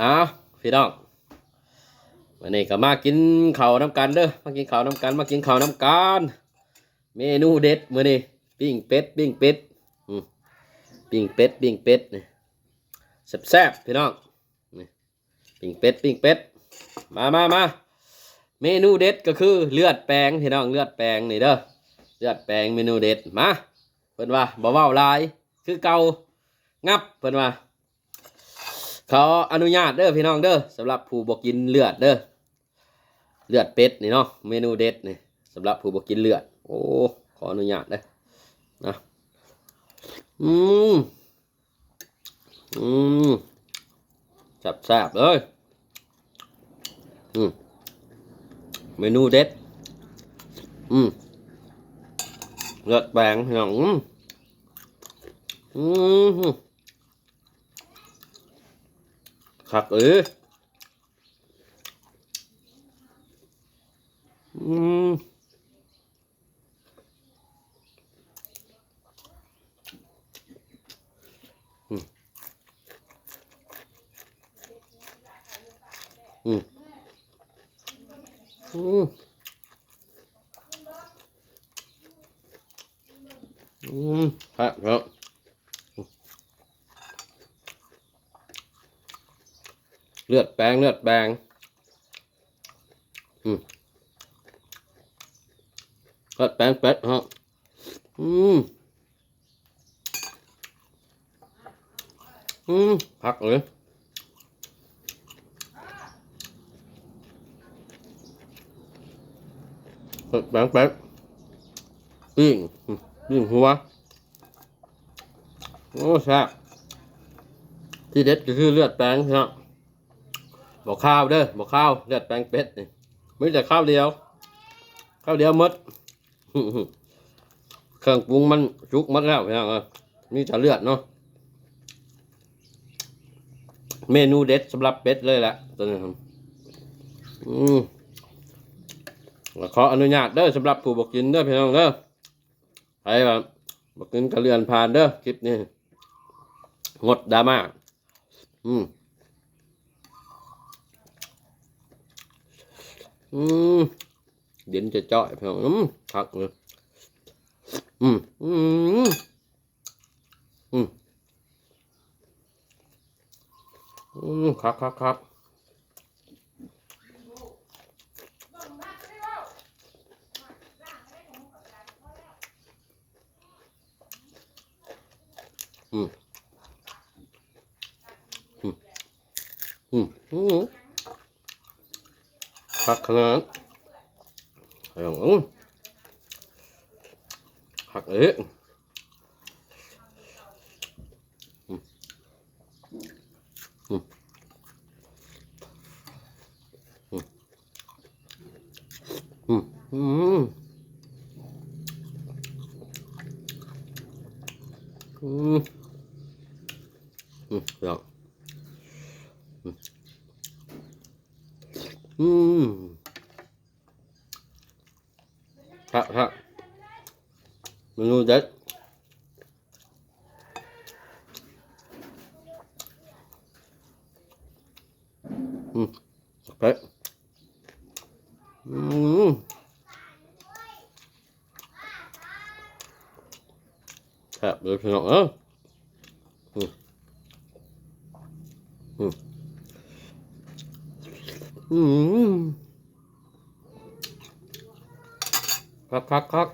อ้าวพี่น้องวันนี้ก็มากินข้าวน้ำกันเด้อมากินข้าวน้ำกันมากินข้าวน้ำกันเมนูเด็ดมื้อนี้ปิ้งเป็ดปิ้งเป็ดปิ้งเป็ดปิ้งเป็ดนี่แซ่บๆพี่น้องนี่ปิ้งเป็ดปิ้งเป็ดมามามาเมนูเด็ดก็คือเลือดแปลงพี่น้องเลือดแปลงนี่เด้อเลือดแปลงเมนูเด็ดมาเพิ่นว่าบ่เว้าลายคือเก่างับเพิ่นว่า ขออนุญาตเด้อพี่น้องเด้อสำหรับผู้บกินเลือดเด้อเลือดเป็ดนี่เนาะเมนูเด็ดนี่สำหรับผู้บกินเลือด โอ้ขออนุญาตเด้อนะอืมอืมจับแซบเลยอืมเมนูเด็ด อืมเลือดแปลงพี่น้องอืมอืม คักเอ้ยอืมอืมอืมอืมอืมครับครับ เลือดแปลงเลือดแปลงอืมเลือดแปลงเป็ดฮะอืมอืมพักเลยเลือดแปลงเป็ดปิ้งปิ้งหัว โอ้แซ่บที่เด็ดก็คือเลือดแปลงครับ บอกข้าวเด้อบอกข้าวเลือดแปลงเป็ดนี่ไม่แต่ข้าวเดียว ข้าวเดียวมดเครื่องปรุงมันจุกหมดแล้วพี่น้องเอ้ยมีแต่เลือดเนาะเมนูเด็ดสำหรับเป็ดเลยแหละตัวนี้ครับอืมขออนุญาตเด้อสำหรับผู้บอกกินเด้อพี่น้องเด้อใครแบบบอกกินกระเรือนผ่านเด้อคลิปนี้งดดราม่าอืม อืมเด่นจะเจาะเพียงอืมพักเลยอืมอืมอืมอืมครับครับครับอืมอืมอืม อืมผักขนาดอย่างอืมผักเอ๊ะอืมอืมอืมอืมอืมอืมอย่างอืม อืมครับครับเมนูเด็ดอืมโอเคอืมครับเดี๋ย วพี่น้องเอออืมอืมอืมครับครับ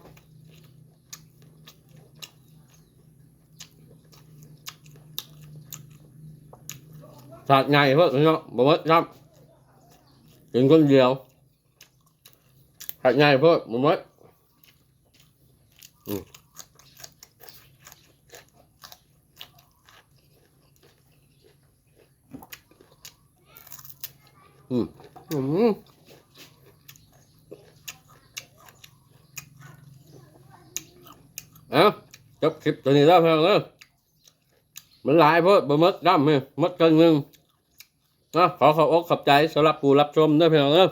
ค รับถาดใหญ่เพื่อนเนาะบอกว่าครับกินคนเดียวถาดใหญ่เพื่อนบอกว่าอืมเอาจบคลิปตัวนี้แล้วเพื่อนเออมันหลายเพราะบะมดดำเนี่ยมดเกินหนึ่งนะขอขอบอกขอบใจสำหรับผู้รับชมด้วยเพื่อนเออ